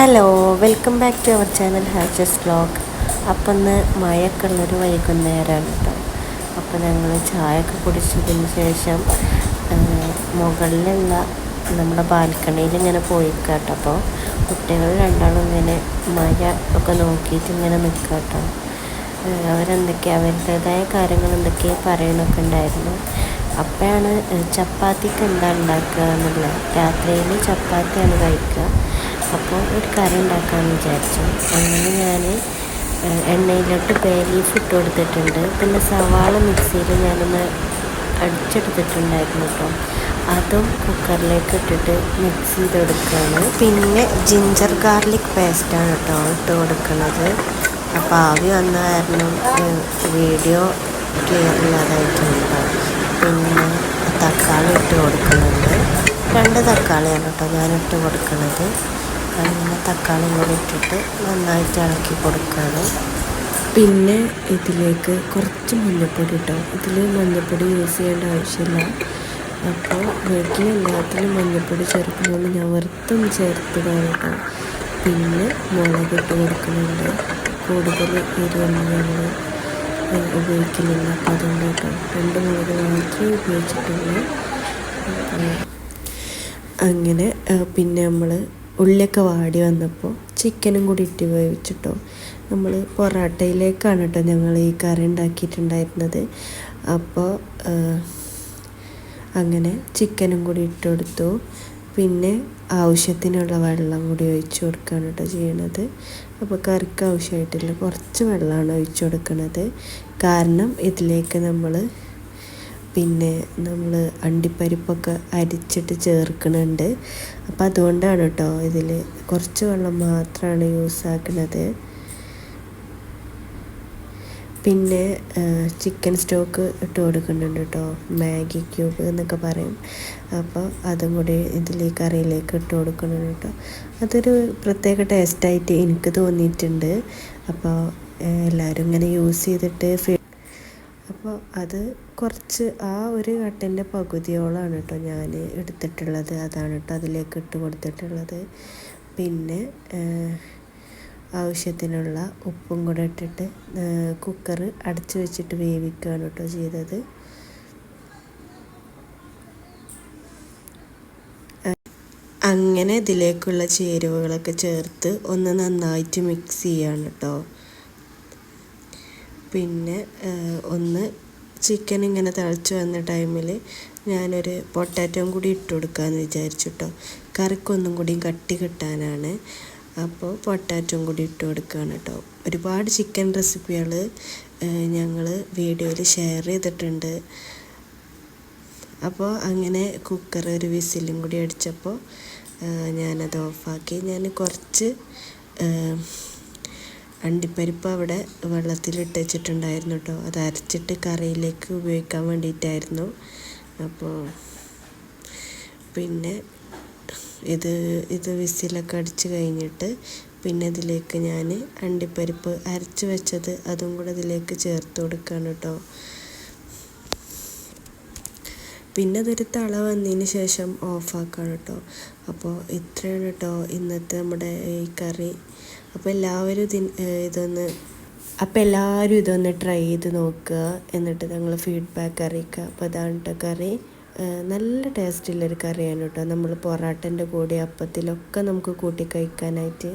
Hello welcome back to our channel hatches blog അപ്പം ഇന്ന് മഴയൊക്കെ ഉള്ളൊരു വൈകുന്നേരമാണ് കേട്ടോ അപ്പോൾ ഞങ്ങൾ ചായയൊക്കെ കുടിച്ചതിന് ശേഷം മുകളിലുള്ള നമ്മുടെ ബാൽക്കണിയിൽ ഇങ്ങനെ പോയി കേട്ടോ അപ്പോൾ കുട്ടികൾ രണ്ടാളും ഇങ്ങനെ മഴ ഒക്കെ നോക്കിയിട്ട് ഇങ്ങനെ നിൽക്കുക കേട്ടോ അവരെന്തൊക്കെയാണ് അവരെന്തൊക്കെയാ? അവരുടേതായ കാര്യങ്ങൾ എന്തൊക്കെയാണ് പറയണൊക്കെ ഉണ്ടായിരുന്നു. അപ്പോഴാണ് ചപ്പാത്തിക്ക് എന്താ ഉണ്ടാക്കുക എന്നുള്ളത്. രാത്രിയിൽ ചപ്പാത്തിയാണ് കഴിക്കുക. അപ്പോൾ ഒരു കറി ഉണ്ടാക്കാമെന്ന് വിചാരിച്ചു. അങ്ങനെ ഞാൻ എണ്ണയിലോട്ട് ലീഫ് ഇട്ട് കൊടുത്തിട്ടുണ്ട്. പിന്നെ സവാള മിക്സിയിൽ ഞാനൊന്ന് അടിച്ചെടുത്തിട്ടുണ്ടായിരുന്നു കേട്ടോ. അതും കുക്കറിലേക്ക് ഇട്ടിട്ട് മിക്സ് ചെയ്ത് കൊടുക്കുകയാണ് പിന്നെ ജിഞ്ചർ ഗാർലിക് പേസ്റ്റാണ് കേട്ടോ ഇട്ട് കൊടുക്കുന്നത്. അപ്പോൾ ആവി വന്ന കാരണം വീഡിയോ ക്ലിയർ ഇല്ലാതായിട്ടുണ്ട് പിന്നെ തക്കാളി ഇട്ട് കൊടുക്കുന്നുണ്ട്. രണ്ട് തക്കാളിയാണ് കേട്ടോ ഞാൻ ഇട്ട് കൊടുക്കുന്നത്. അങ്ങനെ തക്കാളി കൂടി ഇട്ടിട്ട് നന്നായിട്ട് ഇളക്കി കൊടുക്കുകയാണ്. പിന്നെ ഇതിലേക്ക് കുറച്ച് മഞ്ഞൾപ്പൊടി ഇട്ടോ. ഇതിൽ മഞ്ഞൾപ്പൊടി യൂസ് ചെയ്യേണ്ട ആവശ്യമില്ല. അപ്പോൾ വീട്ടിൽ എല്ലാത്തിലും മഞ്ഞൾപ്പൊടി ചേർക്കുമ്പോൾ ഞാൻ വെറുത്തും ചേർത്തതാണ് കേട്ടോ. പിന്നെ മുളക് ഇട്ട് കൊടുക്കുന്നുണ്ട്. കൂടുതൽ എരിവൊന്നും ഉപയോഗിക്കുന്നില്ല. അപ്പോൾ അതുകൊണ്ട് കേട്ടോ രണ്ട് മുളക് മാത്രമേ ഉപയോഗിച്ചിട്ടുള്ളൂ. അങ്ങനെ പിന്നെ നമ്മൾ ഉള്ളിയൊക്കെ വാടി വന്നപ്പോൾ ചിക്കനും കൂടി ഇട്ട് വേവിച്ചിട്ടോ. നമ്മൾ പൊറാട്ടയിലേക്കാണ് കേട്ടോ ഞങ്ങൾ ഈ കറി ഉണ്ടാക്കിയിട്ടുണ്ടായിരുന്നത്. അപ്പോൾ അങ്ങനെ ചിക്കനും കൂടി ഇട്ട് കൊടുത്തു. പിന്നെ ആവശ്യത്തിനുള്ള വെള്ളം കൂടി ഒഴിച്ചു കൊടുക്കുകയാണ് കേട്ടോ ചെയ്യണത്. അപ്പോൾ കറിക്ക് ആവശ്യമായിട്ടില്ല കുറച്ച് വെള്ളമാണ് ഒഴിച്ചു കൊടുക്കുന്നത് കാരണം ഇതിലേക്ക് നമ്മൾ പിന്നെ നമ്മൾ അണ്ടിപ്പരിപ്പൊക്കെ അരിച്ചിട്ട് ചേർക്കുന്നുണ്ട് അപ്പോൾ അതുകൊണ്ടാണ് കേട്ടോ ഇതിൽ കുറച്ച് വെള്ളം മാത്രമാണ് യൂസ് ആക്കുന്നത് പിന്നെ ചിക്കൻ സ്റ്റോക്ക് ഇട്ട് കൊടുക്കുന്നുണ്ട് കേട്ടോ മാഗി ക്യൂബ് എന്നൊക്കെ പറയും. അപ്പോൾ അതും കൂടി ഇതിൽ കറിയിലേക്ക് ഇട്ട് കൊടുക്കുന്നുണ്ട് കേട്ടോ അതൊരു പ്രത്യേക ടേസ്റ്റായിട്ട് എനിക്ക് തോന്നിയിട്ടുണ്ട്. അപ്പോൾ എല്ലാവരും ഇങ്ങനെ യൂസ് ചെയ്തിട്ട് അപ്പോൾ അത് കുറച്ച് ആ ഒരു കട്ടിന്റെ പകുതിയോളാണ് കേട്ടോ ഞാൻ എടുത്തിട്ടുള്ളത്. അതാണ് കേട്ടോ അതിലേക്ക് ഇട്ട് കൊടുത്തിട്ടുള്ളത്. പിന്നെ ആവശ്യത്തിനുള്ള ഉപ്പും കൂടെ ഇട്ടിട്ട് കുക്കർ അടച്ചു വെച്ചിട്ട് വേവിക്കുകയാണ് കേട്ടോ ചെയ്തത്. അങ്ങനെ ഇതിലേക്കുള്ള ചേരുവകളൊക്കെ ചേർത്ത് ഒന്ന് നന്നായിട്ട് മിക്സ് ചെയ്യാണ് കേട്ടോ. പിന്നെ ഒന്ന് ചിക്കൻ ഇങ്ങനെ തിളച്ച് വന്ന ടൈമിൽ ഞാനൊരു പൊട്ടാറ്റോയും കൂടി ഇട്ട് കൊടുക്കാമെന്ന് വിചാരിച്ചു കേട്ടോ കറിക്കൊന്നും കൂടി കട്ടി കിട്ടാനാണ്. അപ്പോൾ പൊട്ടാറ്റോയും കൂടി ഇട്ട് കൊടുക്കുകയാണ് കേട്ടോ ഒരുപാട് ചിക്കൻ റെസിപ്പികൾ ഞങ്ങൾ വീഡിയോയിൽ ഷെയർ ചെയ്തിട്ടുണ്ട്. അപ്പോൾ അങ്ങനെ കുക്കർ ഒരു വിസിലും കൂടി അടിച്ചപ്പോൾ ഞാനത് ഓഫാക്കി ഞാൻ കുറച്ച് അണ്ടിപ്പരിപ്പ് അവിടെ വെള്ളത്തിലിട്ട് വെച്ചിട്ടുണ്ടായിരുന്നു കേട്ടോ. അത് അരച്ചിട്ട് കറിയിലേക്ക് ഉപയോഗിക്കാൻ വേണ്ടിയിട്ടായിരുന്നു. അപ്പോൾ പിന്നെ ഇത് ഇത് വിസിലൊക്കെ അടിച്ച് കഴിഞ്ഞിട്ട് പിന്നെ ഇതിലേക്ക് ഞാൻ അണ്ടിപ്പരിപ്പ് അരച്ച് വെച്ചത് അതും കൂടെ ഇതിലേക്ക് ചേർത്ത് കൊടുക്കുകയാണ് കേട്ടോ. പിന്നെ അതൊരു തള വന്നതിന് ശേഷം ഓഫാക്കാണ് കേട്ടോ. അപ്പോൾ ഇത്രയാണ് കേട്ടോ ഇന്നത്തെ നമ്മുടെ ഈ കറി. അപ്പോൾ എല്ലാവരും ഇതിന് ഇതൊന്ന് അപ്പോൾ എല്ലാവരും ഇതൊന്ന് ട്രൈ ചെയ്ത് നോക്കുക. എന്നിട്ട് നിങ്ങൾ ഫീഡ്ബാക്ക് അറിയിക്കുക അപ്പോൾ അതാണ് കേട്ടോ കറി. നല്ല ടേസ്റ്റുള്ളൊരു കറിയാണ് കേട്ടോ നമ്മൾ പൊറാട്ടന്റെ കൂടെ അപ്പത്തിലൊക്കെ നമുക്ക് കൂട്ടി കഴിക്കാനായിട്ട്.